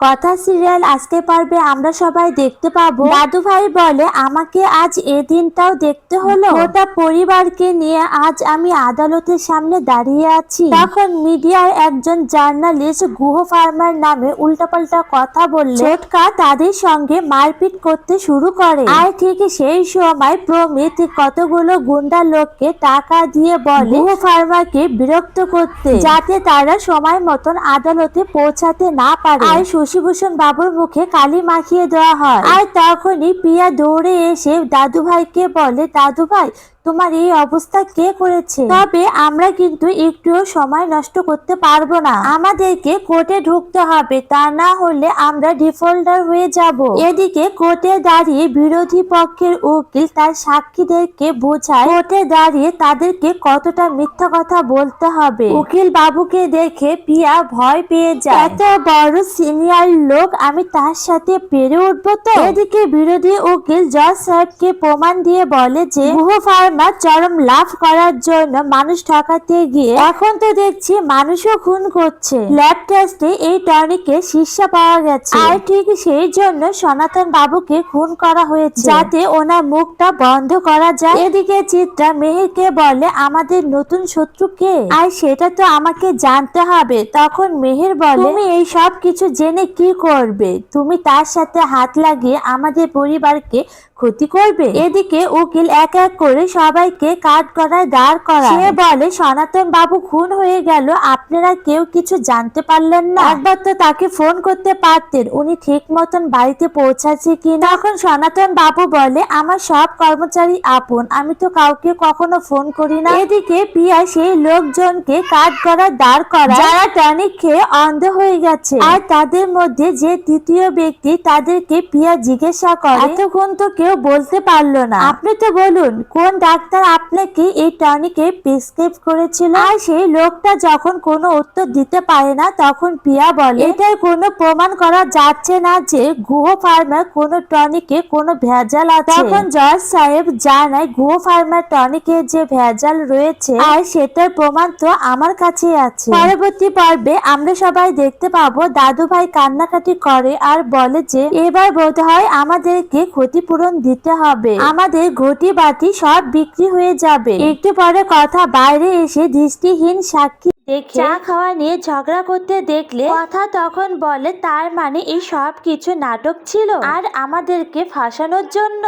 কথা সিরিয়াল আসতে পারবে, আমরা সবাই দেখতে পাবো। দাদু ভাই বলে, আমাকে আজ এ দিনটাও দেখতে হলো। গোটা পরিবারকে নিয়ে আজ আমি আদালতের সামনে দাঁড়িয়ে আছি। তখন মিডিয়ার একজন জার্নালিস্ট গুহ ফার্মার নামে উল্টাপাল্টা কথা বললে, ছোটকা তাদের সঙ্গে মারপিট করতে শুরু করে। আর ঠিক সেই সময় প্রমিত কতগুলো গুন্ডা লোককে টাকা দিয়ে বলে, গুহ ফার্মাকে বিরক্ত করতে, যাতে তারা সময় মতন আদালতে পৌঁছাতে না পারে। আর শশীভূষণ বাবুর মুখে কালি মাখিয়ে দেওয়া হয়। আর তখনই পিয়া দৌড়ে এসে দাদু ভাইকে বলে দাদু ভাই তোমার এই অবস্থা কে করেছে? তবে আমরা কিন্তু একটুও সময় নষ্ট করতে পারব না। আমাদেরকে কোর্টে ঢুকতে হবে, তা না হলে আমরা ডিফল্টার হয়ে যাব। এদিকে কোর্টে দাঁড়িয়ে বিরোধী পক্ষের উকিল তার সাক্ষীদেরকে বোঝায়, কোর্টে দাঁড়িয়ে তাদেরকে কতটা মিথ্যা কথা বলতে হবে। উকিল বাবুকে দেখে পিয়া ভয় পেয়ে যায়। এত বড় সিনিয়র লোক, আমি তার সাথে পেরে উঠবো তো? এদিকে বিরোধী উকিল জজ সাহেবকে প্রমাণ দিয়ে বলে যে গুহ ফার্মা চরম লাভ করার জন্য মানুষ ঠকাতে গিয়ে এখন তো দেখছি মানুষও খুন করছে। ল্যাব টেস্টে এই টনিকে শীর্ষা পাওয়া গেছে। আর ঠিক সেই জন্য সনাতন বাবুকে খুন করা হয়েছে। যাতে ওনার মুখটা বন্ধ করা যায়। এদিকে চিত্রা মেহেরকে বলে, আমাদের নতুন শত্রু কে? আর সেটা তো আমাকে জানতে হবে। তখন মেহের বলে, তুমি এই সব কিছু জেনে কি করবে? তুমি তার সাথে হাত লাগিয়ে আমাদের পরিবারকে ক্ষতি করবে। এদিকে উকিল এক এক করে সবাইকে কাঠ করায় দাঁড় করা সে বলে, সনাতন বাবু খুন হয়ে গেল, আপনারা কেউ কিছু জানতে পারলেন না। একবার তো তাকে ফোন করতে পারতেন, উনি ঠিক মতন বাড়িতে পৌঁছাচ্ছে কি তখন সনাতন বাবু বলে, আমার সব কর্মচারী আপন, আমি তো কাউকে কখনো ফোন করি না। এদিকে পিয়া সেই লোকজনকে কাঠ করা দাঁড় করা যারা টনিক খেয়ে অন্ধ হয়ে গেছে। আর তাদের মধ্যে যে তৃতীয় ব্যক্তি তাদেরকে পিয়া জিজ্ঞাসা করে, এতক্ষণ তো কেউ বলতে পারল না। আপনি তো বলুন কোন ডাক্তার আপনাকে এই টনিকে প্রেসক্রাইব করেছিল? আর সেই লোকটা যখন কোনো উত্তর দিতে পারে না তখন পিয়া বলে এটার কোনো প্রমাণ করা যাচ্ছে না যে গুহ ফার্মার কোনো টনিকে কোনো ভেজাল আছে। তখন জজ সাহেব জানায় গুহ ফার্মার টনিকে যে ভেজাল রয়েছে আর সেটার প্রমাণ তো আমার কাছেই আছে। পরবর্তী পর্বে আমরা সবাই দেখতে পাবো দাদু ভাই কান্নাকাটি করে আর বলে যে এবার বোধ হয় আমাদেরকে ক্ষতিপূরণ দিতে হবে। আমাদের ঘটি বাতি সব বিক্রি হয়ে যাবে। একটু পরে কথা বাইরে এসে দৃষ্টিহীন সাক্ষী চা খাওয়া নিয়ে ঝগড়া করতে দেখলে কথা তখন বলে, তার মানে এই সব কিছু নাটক ছিল আর আমাদেরকে ফাঁসানোর জন্য?